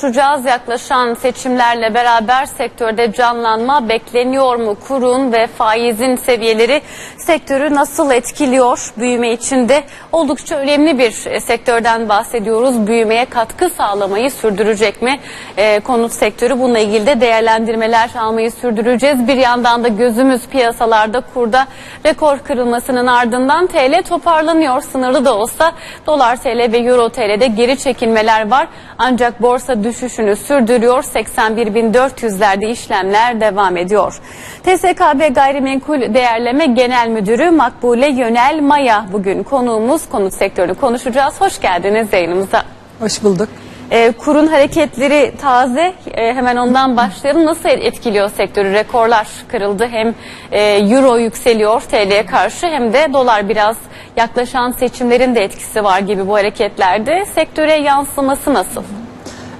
Konuşacağız yaklaşan seçimlerle beraber sektörde canlanma bekleniyor mu? Kurun ve faizin seviyeleri sektörü nasıl etkiliyor? Büyüme içinde oldukça önemli bir e, sektörden bahsediyoruz. Büyümeye katkı sağlamayı sürdürecek mi? E, konut sektörü bununla ilgili de değerlendirmeler almayı sürdüreceğiz. Bir yandan da gözümüz piyasalarda kurda rekor kırılmasının ardından TL toparlanıyor. Sınırlı da olsa dolar TL ve euro TL'de geri çekilmeler var. Ancak borsa düşüşünü sürdürüyor. 81.400'lerde işlemler devam ediyor. TSKB Gayrimenkul Değerleme Genel Müdürü Makbule Yönel Maya bugün konuğumuz konut sektörünü konuşacağız. Hoş geldiniz yayınımıza. Hoş bulduk. E, kurun hareketleri taze. E, hemen ondan başlayalım. Nasıl etkiliyor sektörü? Rekorlar kırıldı. Hem e, euro yükseliyor TL'ye karşı hem de dolar biraz yaklaşan seçimlerin de etkisi var gibi bu hareketlerde. Sektöre yansıması nasıl?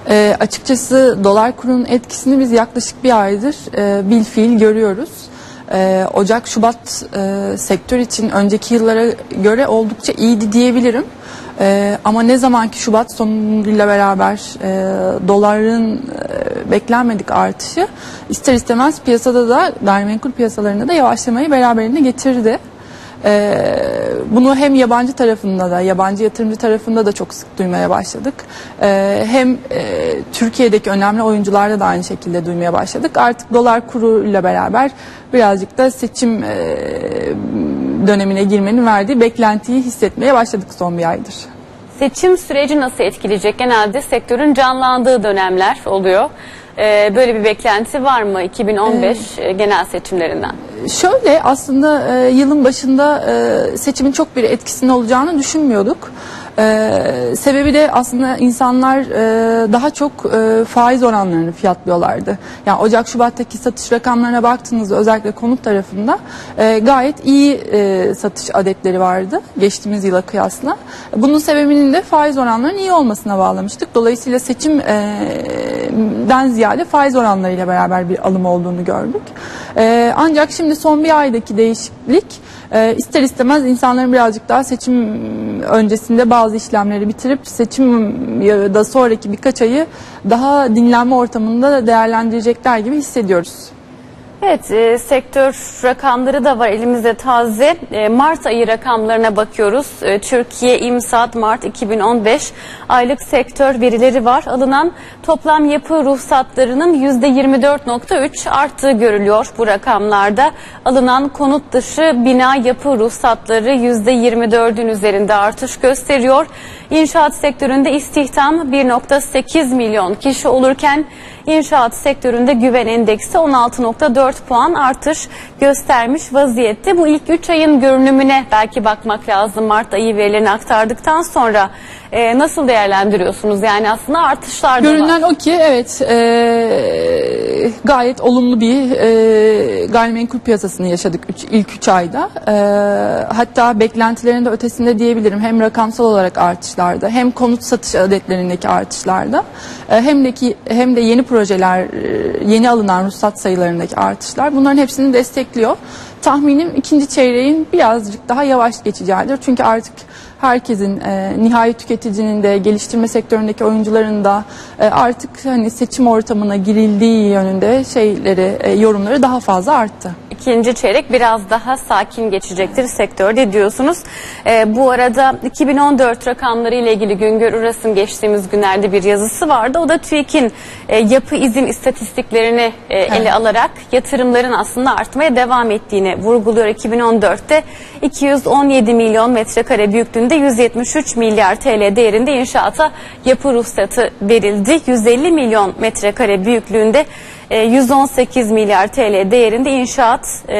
E, açıkçası dolar kurunun etkisini biz yaklaşık bir aydır e, bil fiil görüyoruz. E, Ocak, Şubat e, sektör için önceki yıllara göre oldukça iyiydi diyebilirim. Ee, ama ne zamanki Şubat sonuyla beraber e, doların e, beklenmedik artışı ister istemez piyasada da gayrimenkul piyasalarında da yavaşlamayı beraberinde getirdi. Ee, bunu hem yabancı tarafında da yabancı yatırımcı tarafında da çok sık duymaya başladık. Ee, hem e, Türkiye'deki önemli oyuncularda da aynı şekilde duymaya başladık. Artık dolar kuruyla beraber birazcık da seçim e, dönemine girmenin verdiği beklentiyi hissetmeye başladık son bir aydır. Seçim süreci nasıl etkileyecek? Genelde sektörün canlandığı dönemler oluyor. Ee, böyle bir beklenti var mı 2015 e, genel seçimlerinden? Şöyle aslında e, yılın başında e, seçimin çok bir etkisinin olacağını düşünmüyorduk. Ee, sebebi de aslında insanlar e, daha çok e, faiz oranlarını fiyatlıyorlardı. Yani Ocak Şubat'taki satış rakamlarına baktığınızda özellikle konut tarafında e, gayet iyi e, satış adetleri vardı geçtiğimiz yıla kıyasla. Bunun sebebinin de faiz oranlarının iyi olmasına bağlamıştık. Dolayısıyla seçimden ziyade faiz oranlarıyla beraber bir alım olduğunu gördük. E, ancak şimdi son bir aydaki değişiklik e, ister istemez insanların birazcık daha seçim öncesinde bazı işlemleri bitirip seçim da sonraki birkaç ayı daha dinlenme ortamında değerlendirecekler gibi hissediyoruz. Evet, e, sektör rakamları da var elimizde taze. E, Mart ayı rakamlarına bakıyoruz. E, Türkiye İmsat Mart 2015 aylık sektör verileri var. Alınan toplam yapı ruhsatlarının %24.3 arttığı görülüyor bu rakamlarda. Alınan konut dışı bina yapı ruhsatları %24'ün üzerinde artış gösteriyor. İnşaat sektöründe istihdam 1.8 milyon kişi olurken İnşaat sektöründe güven endeksi 16.4 puan artış göstermiş vaziyette. Bu ilk 3 ayın görünümüne belki bakmak lazım. Mart ayı verilerini aktardıktan sonra e, nasıl değerlendiriyorsunuz? Yani aslında artışlar da Görünen var. o ki evet e, gayet olumlu bir e, gayrimenkul piyasasını yaşadık üç, ilk 3 ayda. E, hatta beklentilerin de ötesinde diyebilirim. Hem rakamsal olarak artışlarda hem konut satış adetlerindeki artışlarda e, hem de ki hem de yeni projeler yeni alınan ruhsat sayılarındaki artışlar bunların hepsini destekliyor. Tahminim ikinci çeyreğin birazcık daha yavaş geçeceğidir. Çünkü artık herkesin e, nihai tüketicinin de geliştirme sektöründeki oyuncuların da e, artık hani seçim ortamına girildiği yönünde şeyleri e, yorumları daha fazla arttı. İkinci çeyrek biraz daha sakin geçecektir sektörde diyorsunuz. Ee, bu arada 2014 rakamları ile ilgili Güngör Uras'ın geçtiğimiz günlerde bir yazısı vardı. O da TÜİK'in e, yapı izin istatistiklerini e, ele alarak yatırımların aslında artmaya devam ettiğini vurguluyor. 2014'te 217 milyon metrekare büyüklüğünde 173 milyar TL değerinde inşaata yapı ruhsatı verildi. 150 milyon metrekare büyüklüğünde e, 118 milyar TL değerinde inşaat e,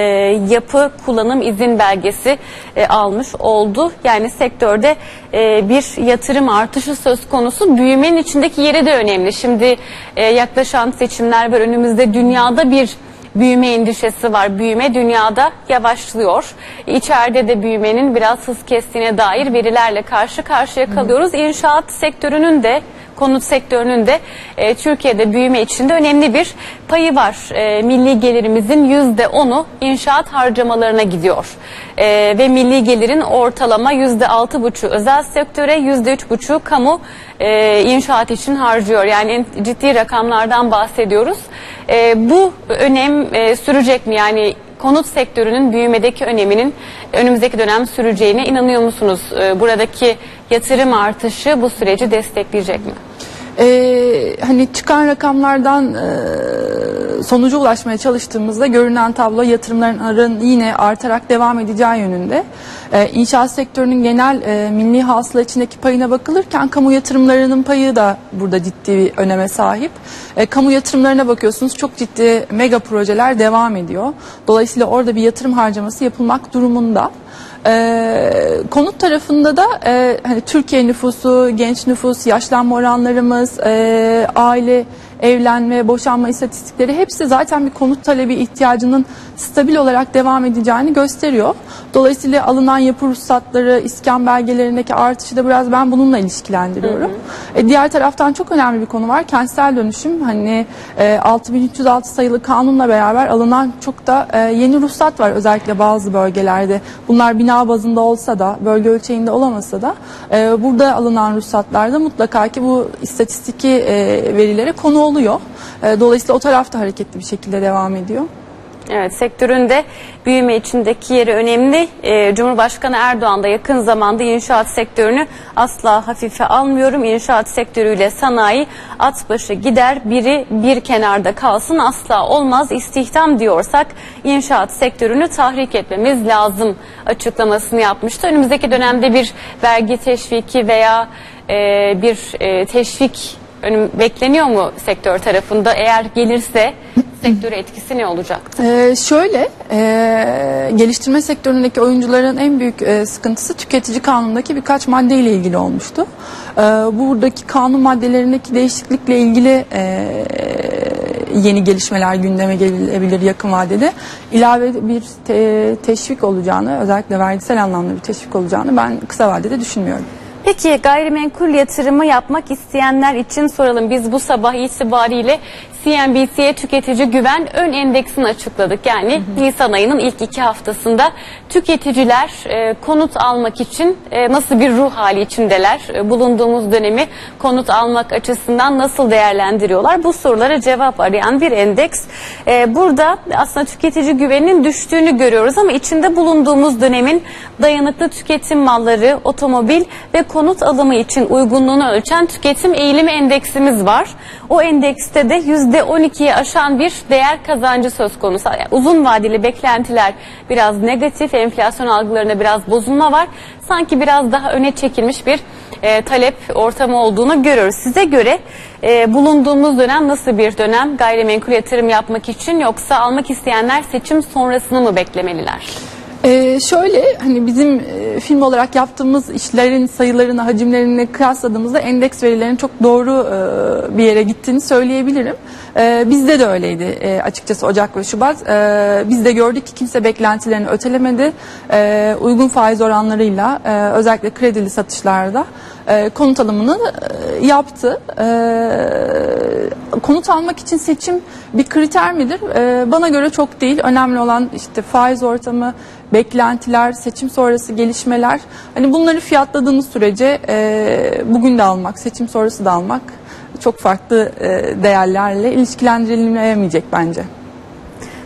yapı kullanım izin belgesi e, almış oldu. Yani sektörde e, bir yatırım artışı söz konusu. Büyümenin içindeki yeri de önemli. Şimdi e, yaklaşan seçimler var. Önümüzde dünyada bir büyüme endişesi var. Büyüme dünyada yavaşlıyor. İçeride de büyümenin biraz hız kestiğine dair verilerle karşı karşıya kalıyoruz. İnşaat sektörünün de konut sektörünün de e, Türkiye'de büyüme içinde önemli bir payı var. E, milli gelirimizin yüzde onu inşaat harcamalarına gidiyor. E, ve milli gelirin ortalama yüzde altı buçu özel sektöre yüzde üç buçu kamu e, inşaat için harcıyor. Yani ciddi rakamlardan bahsediyoruz. E, bu önem e, sürecek mi? Yani konut sektörünün büyümedeki öneminin önümüzdeki dönem süreceğine inanıyor musunuz? E, buradaki yatırım artışı bu süreci destekleyecek mi? Ee, hani çıkan rakamlardan e, sonuca ulaşmaya çalıştığımızda görünen tablo yatırımların yine artarak devam edeceği yönünde. Ee, inşaat sektörünün genel e, milli hasıla içindeki payına bakılırken kamu yatırımlarının payı da burada ciddi bir öneme sahip. E, kamu yatırımlarına bakıyorsunuz çok ciddi mega projeler devam ediyor. Dolayısıyla orada bir yatırım harcaması yapılmak durumunda. Ee, konut tarafında da e, hani Türkiye nüfusu, genç nüfus, yaşlanma oranlarımız, e, aile evlenme, boşanma istatistikleri hepsi zaten bir konut talebi ihtiyacının stabil olarak devam edeceğini gösteriyor. Dolayısıyla alınan yapı ruhsatları, iskan belgelerindeki artışı da biraz ben bununla ilişkilendiriyorum. E, diğer taraftan çok önemli bir konu var. Kentsel dönüşüm. Hani e, 6306 sayılı kanunla beraber alınan çok da e, yeni ruhsat var özellikle bazı bölgelerde. Bunlar bina bazında olsa da, bölge ölçeğinde olamasa da e, burada alınan ruhsatlarda mutlaka ki bu istatistiki e, verilere konu oluyor. E, dolayısıyla o tarafta hareketli bir şekilde devam ediyor. Evet sektörün de büyüme içindeki yeri önemli. Ee, Cumhurbaşkanı Erdoğan da yakın zamanda inşaat sektörünü asla hafife almıyorum. İnşaat sektörüyle sanayi at başı gider biri bir kenarda kalsın asla olmaz istihdam diyorsak inşaat sektörünü tahrik etmemiz lazım açıklamasını yapmıştı. Önümüzdeki dönemde bir vergi teşviki veya e, bir e, teşvik önüm bekleniyor mu sektör tarafında? Eğer gelirse sektöre etkisi ne olacak? Ee, şöyle, e, geliştirme sektöründeki oyuncuların en büyük e, sıkıntısı tüketici kanundaki birkaç maddeyle ilgili olmuştu. E, buradaki kanun maddelerindeki değişiklikle ilgili e, yeni gelişmeler gündeme gelebilir yakın vadede. İlave bir te- teşvik olacağını, özellikle vergisel anlamda bir teşvik olacağını ben kısa vadede düşünmüyorum. Peki gayrimenkul yatırımı yapmak isteyenler için soralım. Biz bu sabah itibariyle CNBC'ye tüketici güven ön endeksini açıkladık. Yani Nisan ayının ilk iki haftasında tüketiciler e, konut almak için e, nasıl bir ruh hali içindeler? E, bulunduğumuz dönemi konut almak açısından nasıl değerlendiriyorlar? Bu sorulara cevap arayan bir endeks. E, burada aslında tüketici güveninin düştüğünü görüyoruz ama içinde bulunduğumuz dönemin dayanıklı tüketim malları, otomobil ve konut alımı için uygunluğunu ölçen tüketim eğilimi endeksimiz var. O endekste de %12'yi aşan bir değer kazancı söz konusu. Yani uzun vadeli beklentiler biraz negatif, enflasyon algılarında biraz bozulma var. Sanki biraz daha öne çekilmiş bir e, talep ortamı olduğunu görüyoruz. Size göre e, bulunduğumuz dönem nasıl bir dönem gayrimenkul yatırım yapmak için yoksa almak isteyenler seçim sonrasını mı beklemeliler? Ee, şöyle hani bizim e, film olarak yaptığımız işlerin sayılarını, hacimlerini kıyasladığımızda endeks verilerinin çok doğru e, bir yere gittiğini söyleyebilirim. E, bizde de öyleydi e, açıkçası Ocak ve Şubat. E, biz de gördük ki kimse beklentilerini ötelemedi. E, uygun faiz oranlarıyla e, özellikle kredili satışlarda e, konut alımını e, yaptı. E, konut almak için seçim bir kriter midir? E, bana göre çok değil. Önemli olan işte faiz ortamı, beklentiler, seçim sonrası gelişmeler. Hani bunları fiyatladığımız sürece e, bugün de almak, seçim sonrası da almak çok farklı e, değerlerle ilişkilendirilemeyecek bence.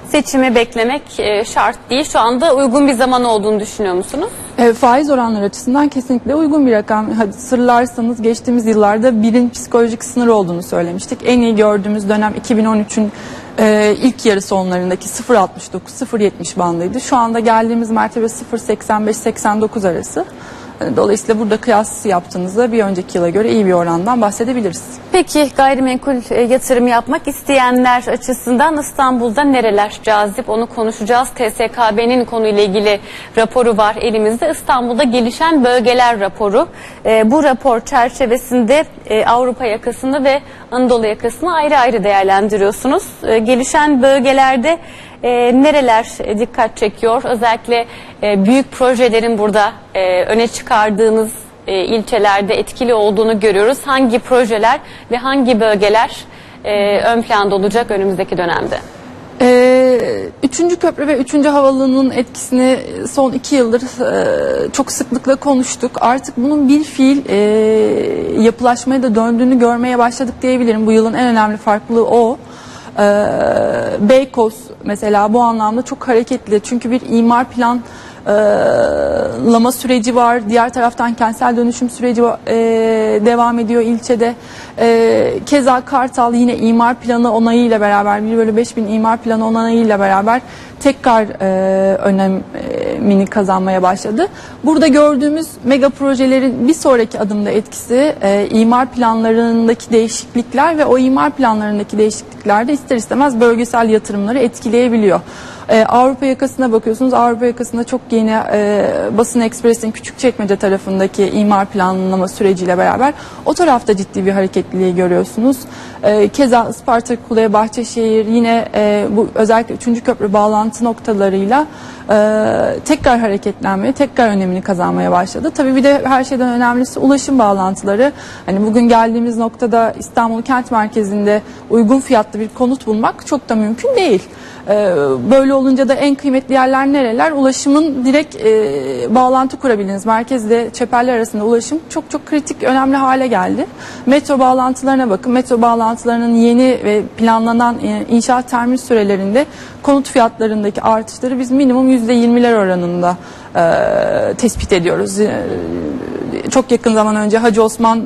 Seçimi beklemek e, şart değil. Şu anda uygun bir zaman olduğunu düşünüyor musunuz? E, faiz oranları açısından kesinlikle uygun bir rakam. Hadi sırlarsanız geçtiğimiz yıllarda birin psikolojik sınır olduğunu söylemiştik. En iyi gördüğümüz dönem 2013'ün e, ilk yarı sonlarındaki 0.69-0.70 bandıydı. Şu anda geldiğimiz mertebe 0.85-89 arası. Dolayısıyla burada kıyas yaptığınızda bir önceki yıla göre iyi bir orandan bahsedebiliriz. Peki gayrimenkul e, yatırım yapmak isteyenler açısından İstanbul'da nereler cazip onu konuşacağız. TSKB'nin konuyla ilgili raporu var elimizde. İstanbul'da gelişen bölgeler raporu. E, bu rapor çerçevesinde e, Avrupa yakasını ve Anadolu yakasını ayrı ayrı değerlendiriyorsunuz. Gelişen bölgelerde e, nereler dikkat çekiyor? Özellikle e, büyük projelerin burada e, öne çıkardığınız e, ilçelerde etkili olduğunu görüyoruz. Hangi projeler ve hangi bölgeler e, ön planda olacak önümüzdeki dönemde? Ee, üçüncü köprü ve üçüncü havalimanının etkisini son iki yıldır e, çok sıklıkla konuştuk. Artık bunun bir fiil e, yapılaşmaya da döndüğünü görmeye başladık diyebilirim. Bu yılın en önemli farklılığı o. Ee, Beykoz mesela bu anlamda çok hareketli. Çünkü bir imar plan lama süreci var. Diğer taraftan kentsel dönüşüm süreci e, devam ediyor ilçede. E, keza Kartal yine imar planı onayıyla beraber 1 bölü 5 bin imar planı onayıyla beraber tekrar e, önemini kazanmaya başladı. Burada gördüğümüz mega projelerin bir sonraki adımda etkisi e, imar planlarındaki değişiklikler ve o imar planlarındaki değişiklikler de ister istemez bölgesel yatırımları etkileyebiliyor. Ee, Avrupa yakasına bakıyorsunuz. Avrupa yakasında çok yeni e, Basın Ekspres'in Küçükçekmece tarafındaki imar planlama süreciyle beraber o tarafta ciddi bir hareketliliği görüyorsunuz. Ee, keza Isparta Kule, Bahçeşehir yine e, bu özellikle 3. köprü bağlantı noktalarıyla e, tekrar hareketlenmeye, tekrar önemini kazanmaya başladı. Tabii bir de her şeyden önemlisi ulaşım bağlantıları. Hani bugün geldiğimiz noktada İstanbul kent merkezinde uygun fiyatlı bir konut bulmak çok da mümkün değil. Ee, Böyle olunca da en kıymetli yerler nereler? Ulaşımın direkt e, bağlantı kurabildiğiniz merkezle çeperler arasında ulaşım çok çok kritik, önemli hale geldi. Metro bağlantılarına bakın. Metro bağlantılarının yeni ve planlanan e, inşaat termin sürelerinde konut fiyatlarındaki artışları biz minimum %20'ler oranında e, tespit ediyoruz. Çok yakın zaman önce Hacı Osman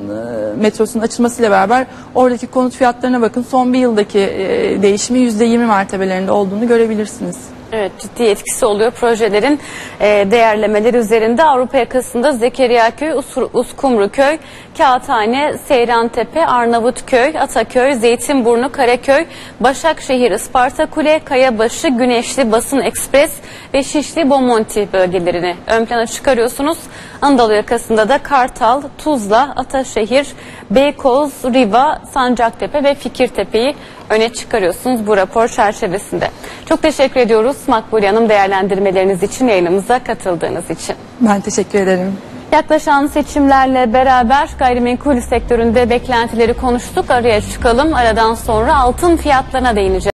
metrosunun açılmasıyla beraber oradaki konut fiyatlarına bakın. Son bir yıldaki e, değişimi %20 mertebelerinde olduğunu görebilirsiniz. Evet ciddi etkisi oluyor projelerin e, değerlemeleri üzerinde Avrupa yakasında Zekeriyaköy, Usur, Uskumruköy, Kağıthane, Seyrantepe, Arnavutköy, Ataköy, Zeytinburnu, Karaköy, Başakşehir, Isparta Kule, Kayabaşı, Güneşli, Basın Ekspres ve Şişli Bomonti bölgelerini ön plana çıkarıyorsunuz. Anadolu yakasında da Kartal, Tuzla, Ataşehir, Beykoz, Riva, Sancaktepe ve Fikirtepe'yi öne çıkarıyorsunuz bu rapor çerçevesinde. Çok teşekkür ediyoruz Makbule Hanım değerlendirmeleriniz için, yayınımıza katıldığınız için. Ben teşekkür ederim. Yaklaşan seçimlerle beraber gayrimenkul sektöründe beklentileri konuştuk. Araya çıkalım. Aradan sonra altın fiyatlarına değineceğiz.